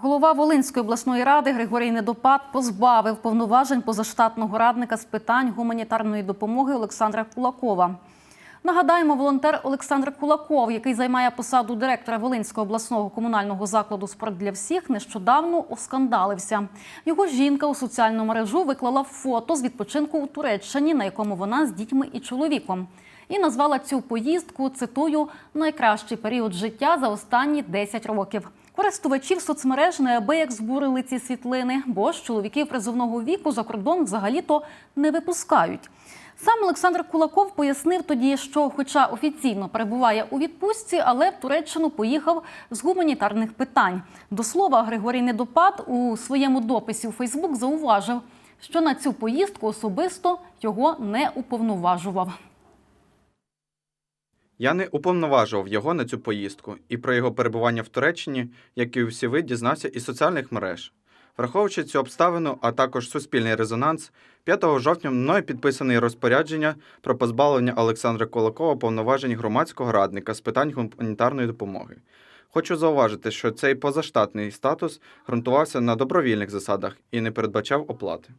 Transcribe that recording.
Голова Волинської обласної ради Григорій Недопад позбавив повноважень позаштатного радника з питань гуманітарної допомоги Олександра Кулакова. Нагадаємо, волонтер Олександр Кулаков, який займає посаду директора Волинського обласного комунального закладу «Спорт для всіх», нещодавно оскандалився. Його жінка у соціальну мережу виклала фото з відпочинку у Туреччині, на якому вона з дітьми і чоловіком. І назвала цю поїздку, цитую, найкращий період життя за останні 10 років. Користувачів соцмереж неабияк збурили ці світлини, бо ж чоловіків призовного віку за кордон взагалі-то не випускають. Сам Олександр Кулаков пояснив тоді, що, хоча офіційно перебуває у відпустці, але в Туреччину поїхав з гуманітарних питань. До слова, Григорій Недопад у своєму дописі у Фейсбук зауважив, що на цю поїздку особисто його не уповноважував. Я не уповноважував його на цю поїздку, і про його перебування в Туреччині, як і всі ви, дізнався із соціальних мереж. Враховуючи цю обставину, а також суспільний резонанс, 5 жовтня мною підписане розпорядження про позбавлення Олександра Кулакова повноважень громадського радника з питань гуманітарної допомоги. Хочу зауважити, що цей позаштатний статус ґрунтувався на добровільних засадах і не передбачав оплати.